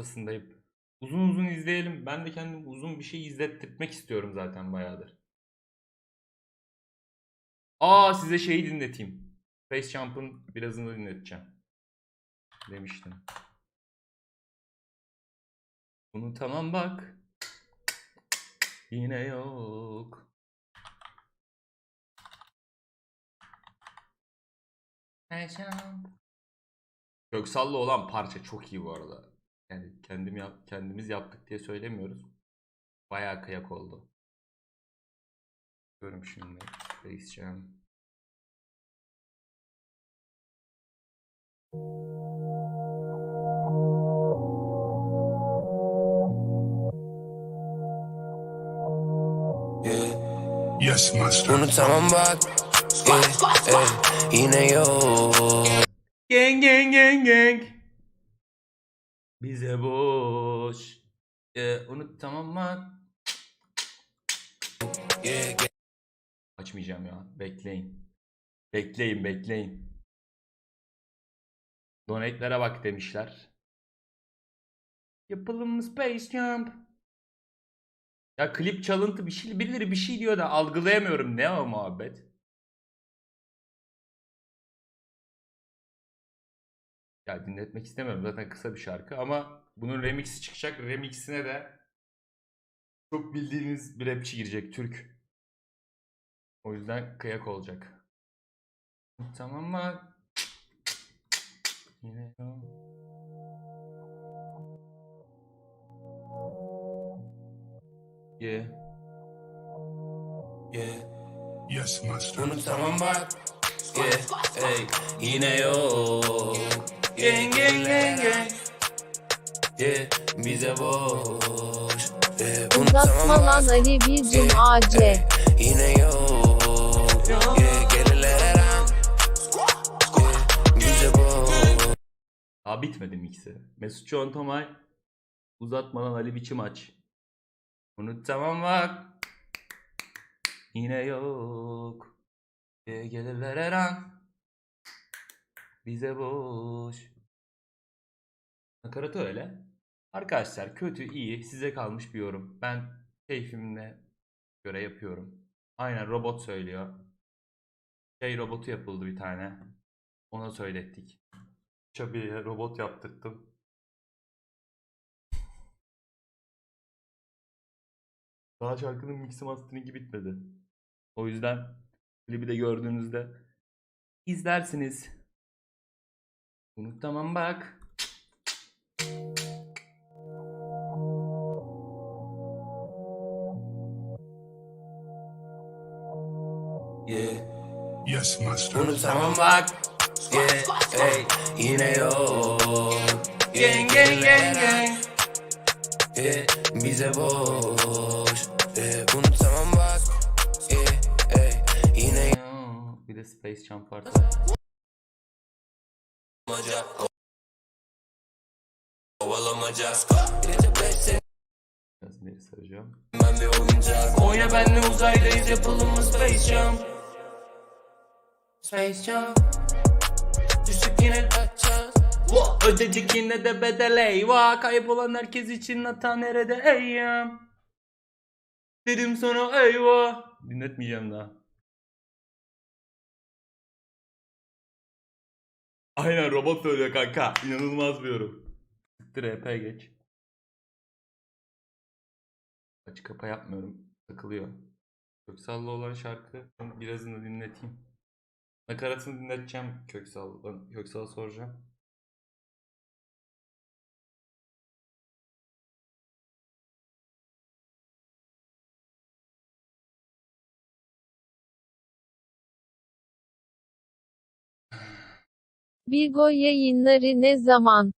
noktasındayım. Uzun uzun izleyelim. Ben de kendim uzun bir şey izlettirmek istiyorum zaten bayağıdır. Aa size şeyi dinleteyim. Space Jump'ın birazını dinleteceğim. Demiştim. Unutamam bak. Yine yok. Köksal'la olan parça çok iyi bu arada. Yani kendim yap, kendimiz yaptık diye söylemiyoruz. Bayağı kıyak oldu. Görüm şimdi. Space Jam. Yes, master. Unutamam bak yeah, ey, Yine yok Gang gang gang gang. Bize boş. Ee, unut tamam mı? Açmayacağım ya. Bekleyin. Bekleyin bekleyin. Donate'lere bak demişler. Yapalım Space Jump? Ya klip çalıntı bir şey birileri bir şey diyor da algılayamıyorum. Ne o muhabbet? Ya dinletmek istemiyorum zaten kısa bir şarkı ama bunun remixi çıkacak. Remixine de çok bildiğiniz bir rapçi girecek Türk. O yüzden kıyak olacak. Tamam mı? Yine. Yeah. yeah. Yes, master. Unutamam bak yeah, ey, Yine yok yeah, Bize boş yeah, Uzatma lan Ali Bircim AC. Yine yok yeah, Gelirler her an yeah, Bize boş Daha bitmedi mixi. Mesut Can Tomay uzatmadan Ali biçim aç. Unutamam bak. Yine yok. Ee, Gelirler her an. Bize boş. Nakaratı öyle. Arkadaşlar kötü iyi size kalmış bir yorum. Ben keyfimle göre yapıyorum. Aynen robot söylüyor. Şey robotu yapıldı bir tane. Ona söylettik. Çabi'ye robot yaptırttım. Daha şarkının mixi masteringi bitmedi. O yüzden klibi de gördüğünüzde izlersiniz. Unutamam bak. Yeah. Yes, master. Unutamam bak yeah, ey, Yine yok Gang gang gang gang. yeah, Bize boş yeah, Unutamam bak yeah, ey, Yine Bir de Space Jump var. Kovalamaca Kovalamaca Gece beşte Biraz ileri saracağım. ben bir oyuncak Oyna benle uzaydayız yapalım mı Space Jump Space Jump Düştük yine kaçacağız. Ödedik yine de bedel eyvah. Kaybolan herkes için hata nerede eyyam Dedim sana eyvah. Dinletmeyeceğim daha. Aynen robot söylüyor kanka. İnanılmaz bir yorum. Siktir EP geç. Açık kapa yapmıyorum. Takılıyor. Köksal'la olan şarkı. Birazını dinleteyim Nakaratını dinleteceğim Köksal'dan Köksal'a soracağım Bigo yayınları ne zaman?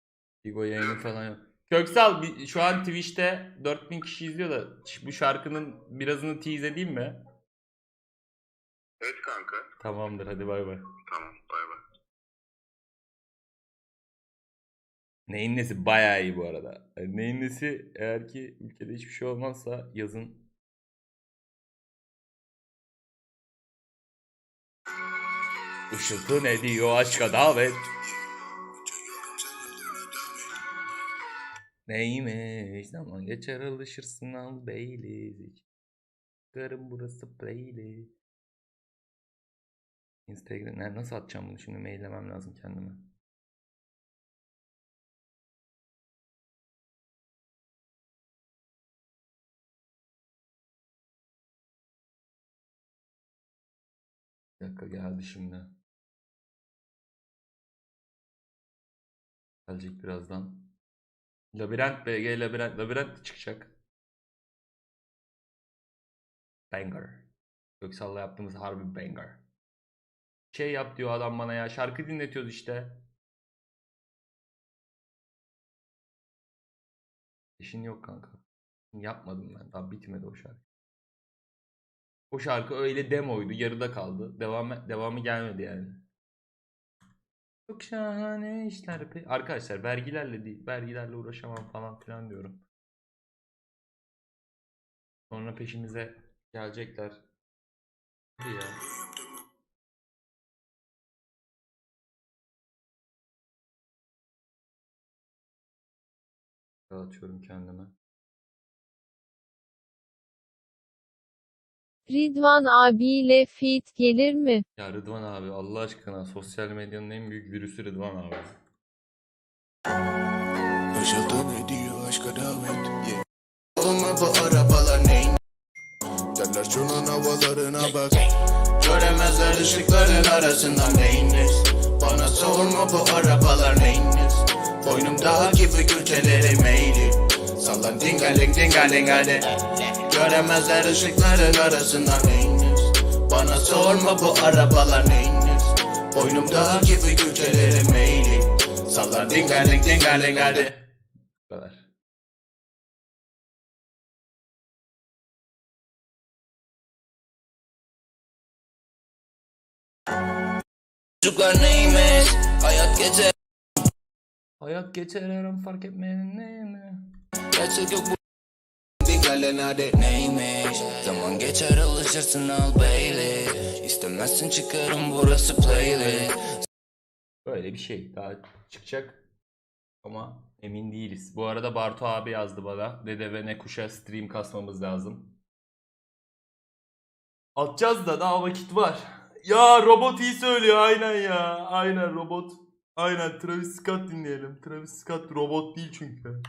Bigo yayını falan yok. Köksal şu an Twitch'te 4000 kişi izliyor da bu şarkının birazını tease edeyim mi? Evet kanka. Tamamdır hadi bay bay. Tamam, bay bay. Neyin nesi bayağı iyi bu arada. Neyin nesi eğer ki ülkede hiçbir şey olmazsa yazın. Işıltı ne diyor aşka davet. Neymiş zaman geçer alışırsın al Baileys. Karım burası Baileys. Instagram nasıl atacağım bunu şimdi maillemem lazım kendime. Bir dakika geldi şimdi. Gelecek birazdan. Labirent BG labirent labirent çıkacak. Banger. Göksal'la yaptığımız harbi banger. Şey yap diyor adam bana ya. Şarkı dinletiyoruz işte. İşin yok kanka. Yapmadım ben. Daha bitmedi o şarkı. O şarkı öyle demoydu. Yarıda kaldı. Devam devamı gelmedi yani. Çok şahane işler. Arkadaşlar vergilerle değil, vergilerle uğraşamam falan filan diyorum. Sonra peşimize gelecekler. Hadi ya. Dağıtıyorum kendime. Ridvan abiyle feat gelir mi? Ya Rıdvan abi Allah aşkına sosyal medyanın en büyük virüsü Rıdvan abi. Işıltı ne diyor aşka davet yeah. Olma bu arabalar neyin Derler şunun havalarına bak Göremezler ışıkların arasından neyiniz Bana sorma bu arabalar neyiniz Boynum dağ gibi gülçeleri meyli. Sallan dingaling dingaling hadi. Göremezler ışıkların arasından neyiniz? Bana sorma bu arabalar neyiniz? Boynum dağ gibi gülçeleri meyli. Sallan dingaling dingaling hadi. Kadar. Çocuklar neymiş? Hayat gece Hayat geçer her an fark etmeyenin ne mi? Gerçek yok bu Dingaling hadi neymiş Zaman geçer alışırsın al Bailey İstemezsin çıkarım burası playlist Böyle bir şey daha çıkacak ama emin değiliz. Bu arada Bartu abi yazdı bana. Dede ve ne kuşa stream kasmamız lazım. Atacağız da daha vakit var. Ya robot iyi söylüyor aynen ya. Aynen robot. Aynen Travis Scott dinleyelim. Travis Scott robot değil çünkü.